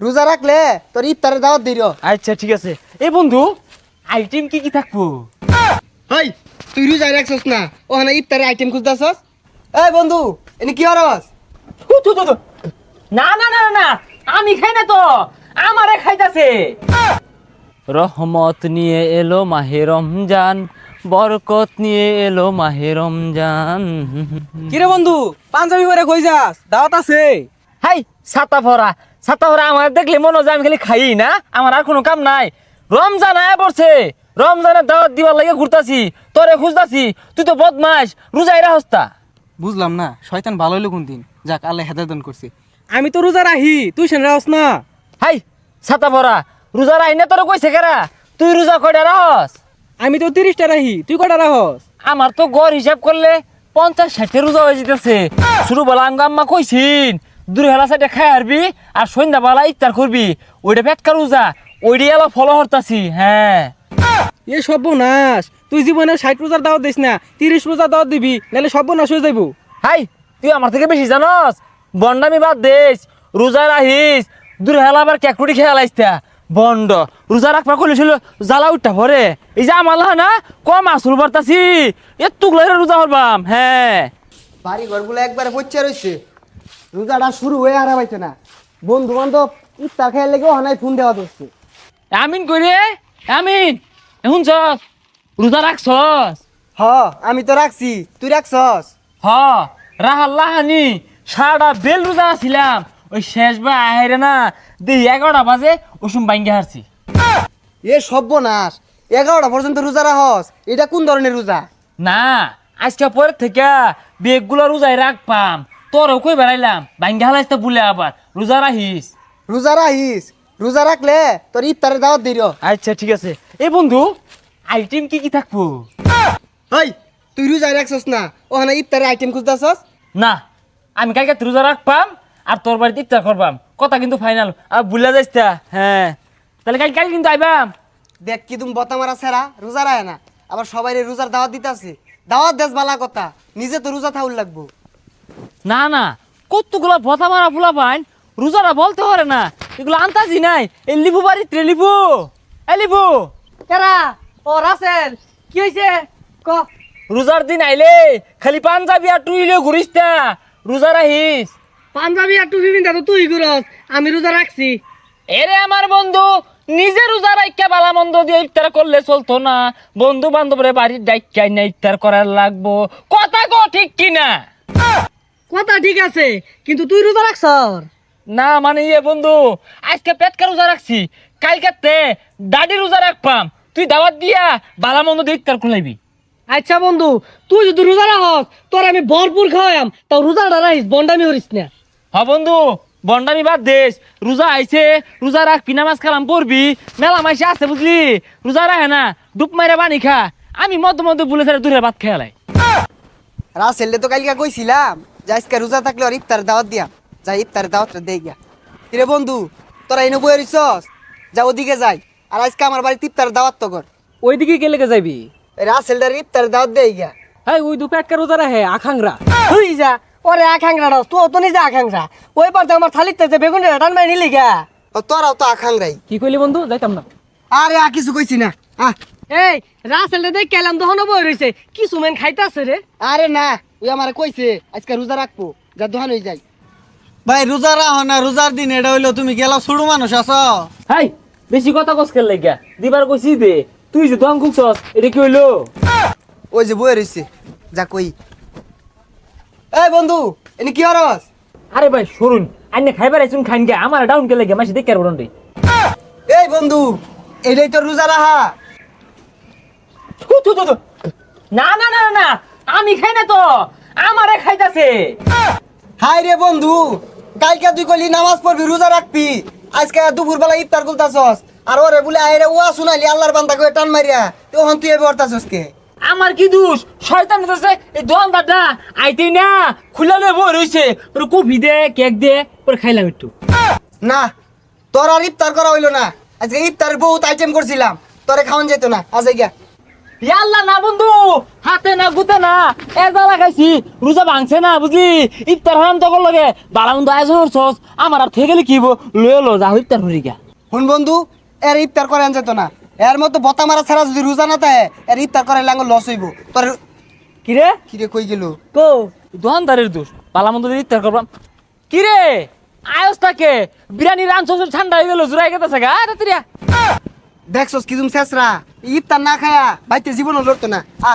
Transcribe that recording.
রোজা রাখলে তোর ইফতারের দাওয়াত দিল। আচ্ছা ঠিক আছে। এ বন্ধু আইটেম কি কি থাকব? হাই তুই রোজা রাখছস না ওখানে ইফতারের আইটেম খুঁজতেছস? এই বন্ধু এনে কি হরস? না না না, না আমি খাই না তো আমারে খাইতাছে। রহমত নিয়ে এলো মাহে রমজান বরকত নিয়ে এলো মাহে রমজান। কিরে বন্ধু পাঞ্জাবি পরে কই যাস? দাওয়াত আছে। হাই ছাতা ভরা ছাতা ভরা আমার দেখলে মনে হয় আমি খালি খাই না? আমার আর কোনো কাম নাই। রমজান আয়া পড়ছে। রমজানের দাওয়াত দিবার লাগে ঘুরতাছি তোরে খুঁজতাছি। তুই তো বদমাস রোজাই রাহস্তা বুঝলাম না শয়তান ভালো হইল কোন দিন? যাক আল্লাহ হেদায়তন করছে। আমি তো রোজা রাহি তুই সেন রাহস না। হাই ছাতা ভরা রোজা রাই না তোরে কইছে কেরা? তুই রোজা কয়টা রাহস? আমি তো তিরিশটা রাহি তুই কটা রাহস? আমার তো গড় হিসাব করলে পঞ্চাশ ষাটে রোজা হয়ে যেতেছে। শুরু বেলা আঙ্গা আম্মা কইছিন দূর হেলা সাইডে খাই হারবি আর সন্ধ্যা বেলা ইফতার করবি। ওইটা পেটকা রোজা ওইটা এলা ফলো হরতাছি হ্যাঁ। এ সর্বনাশ তুই জীবনে ষাট রোজার দাওয়াত দিস না তিরিশ রোজার দাওয়াত দিবি নাহলে সর্বনাশ হয়ে যাইব। হাই তুই আমার থেকে বেশি জানস? বন্ডামি বাদ দেশ রোজা রাহিস দূর হেলা আবার ক্যাকুটি খেয়াল আইসতা বন্ড রোজা রাখবা কইলেছিল জ্বালা উঠটা ভরে এই যে আমার না কম আসল বার্তাছি এ তুকলাই রোজা হরবাম হ্যাঁ। বাড়ি ঘরগুলো একবারে পচ্ছে রয়েছে রোজাটা শুরু হয়ে আর পাইছে না। বন্ধু বান্ধব ইফতার খেয়ে লেগে ওখানে ফোন দেওয়া ধরছে। আমিন কইরে আমিন এখন চস রোজা রাখছস? হ আমি তো রাখছি। তুই রাখছস? হ রাহাল লাহানি সারাটা বেল রোজা ছিলাম ওই শেষ বা আহেরে না দিই এগারোটা বাজে ওসুম বাইঙ্গে হারছি। এ সর্বনাশ এগারোটা পর্যন্ত রোজা রাখস এটা কোন ধরনের রোজা? না আজকে পরের থেকে বেগগুলো রোজায় রাখপাম। তোরও কই বেড়াইলাম বাইঙ্গে হালাইতে বলে আবার। রোজা রাখিস। রোজা রাখিস। রোজা রাখলে তোর ইফতারের দাওয়াত দিল। আচ্ছা ঠিক আছে। এ বন্ধু আইটেম কি কি থাকব? হাই তুই রোজা রাখছস না ওখানে ইফতারের আইটেম খুঁজতেছস? না আমি কালকে রোজা রাখপাম আর তোর বাড়িতে ইফতার করবাম। কথা কিন্তু ফাইনাল আর বুলে যাইস তা, হ্যাঁ। তাহলে কাল কাল কিন্তু আইবাম। দেখ কি তুমি বতা মারা সেরা রোজা রায় না। আবার সবাই রোজার দাওয়াত দিতাছে। দাওয়াত দেশ বালা কথা নিজে তো রোজা থাউল লাগবো। না না কতগুলা ভথা মারা ফুলা পাইন রোজারা বলতে পারে না। এগুলো আন্তাজি নাই। এই লিবু বাড়িতে রে লিবু। এ লিবু। কেরা? ও রাসেল। কি হয়েছে ক। রোজার দিন আইলে খালি পাঞ্জাবি আর টুইলে ঘুরিস তা রোজা রাহিস পাঞ্জাবি আর টুপি পিন্ধা তো তুই গুরস আমি রোজা রাখছি। এরে আমার বন্ধু নিজে রোজা রাইকা বালা মন্দ দিয়ে ইফতার করলে চলতো না। বন্ধু বান্ধবরে বাড়ির ডাইকাই না ইফতার করার লাগবো। কথা কো ঠিক কিনা? কথা ঠিক আছে কিন্তু তুই রোজা রাখছর না মানে ইয়ে বন্ধু আজকে পেটকা রোজা রাখছি? কালকে দাড়ি রোজা রাখপাম। তুই দাওয়াত দিয়া বালা মন্দ ইফতার করলাইবি আচ্ছা বন্ধু তুই যদি রোজা রাখস তোর আমি ভরপুর খাওয়াম তাও রোজাটা রাখিস বন্ডামি হরিস না। হ বন্ধু বন্ডামি বাদ দেশ রোজা আইছে রোজা রাখ পিনা মাছ খালাম পড়বি। মেলা মাইসে আছে বুঝলি? রোজা রাখে না ডুব মাইরা বানি খা। আমি মধ্যে মধ্যে বলে সারে দূরে ভাত খেয়ালাই রাসেললে তো কালকে কইছিলাম যে আজকে রোজা থাকলে আর ইফতার দাওয়াত দিয়া যা ইফতারের দাওয়াতটা দেই গিয়া। কিরে বন্ধু তোরা এনে বয়ে রইছস? যা ওদিকে যাই। আর আজকে আমার বাড়িতে ইফতারের দাওয়াত তো কর। ওইদিকে গেলে এই রাসেলটার ইফতারের দাওয়াত দেই গিয়া। হ্যাঁ ওই দুপে একটা রোজা রাখে আখাংরা। তুই যা ওরে আখাংরা রস তুই তো নিজে আখাংরা। ওই পারতে আমার থালিতে যে বেগুন টান মাই নিলি গা তোরাও তো আখাংরাই। কি কইলি বন্ধু? যাইতাম না। আরে আর কিছু কইছি না। আহ। এই রাসেলটা দেখ কেলাম তখন বই রইছে। কিছু মেন খাইতাছে রে। আরে না ওই আমার কইছে আজকে রোজা রাখব যা দোহান হয়ে যাই। ভাই রোজা রাখো না রোজার দিন এটা হইল তুমি গেলা ছোট মানুষ আছো। হাই বেশি কথা কস খেল লাগিয়া দিবার কইছি দে তুই যে দম খুঁজছস এটা কি হইল? ওই যে রইছে যা কই। এই বন্ধু এনে কি হরস আরে ভাই শুনুন আইনে খাইবার আইছুন খাইন গে আমার ডাউন কে লাগে মাসি দেখে রে এই বন্ধু এটাই তো রোজা রাহা থু, থু, থু, থু। না না না না, না আমি খাই না তো আমারে খাইতাছে। হাই রে বন্ধু কালকে তুই কইলি নামাজ পড়বি রোজা রাখবি। আজকে দুপুর বেলা ইফতার করতাছস। আর ওরে বলে আইরে ওয়া শুনাইলি আল্লাহর বান্দা কই টান মারিয়া তখন তুই এবার করতাছস কে? আমার কি দোষ? শয়তান হতেছে এই দোকানদারটা আইতেই না খুলে নেব রইছে। ওর কফি দে কেক দে ওরে খাইলাম একটু। না তোর আর ইফতার করা হইল না। আজকে ইফতারের বহুত আইটেম করছিলাম। তোরে খাওয়ান যেত না। আজ গিয়া। ইয়াল্লা না বন্ধু হাতে না গুতে না এ জ্বালা খাইছি রোজা ভাঙছে না বুঝলি ইফতার হারাম তখন লাগে বালা বন্ধু আয়োজন করছস আমার আর থেকে গেলে কি হইবো? লয়ে লো যা ইফতার হরি গা শুন বন্ধু এর ইফতার করে আন যেত না। এর মতো বতা মারা ছাড়া যদি রোজা না থাকে এর ইফতার করে লাঙ্গ লস হইব। তোর কিরে কিরে কই গেল? কো দোকানদারের দোষ। বালা দিয়ে ইফতার করলাম। কি রে? আয়সটাকে বিরিয়ানি রানছস ঠান্ডা হয়ে গেল জুড়াই গেতেছে গা। রাত্রিয়া দেখছস কি তুমি শেষরা। ইফতার না খায়া বাইতে জীবনও লড়তো না। আ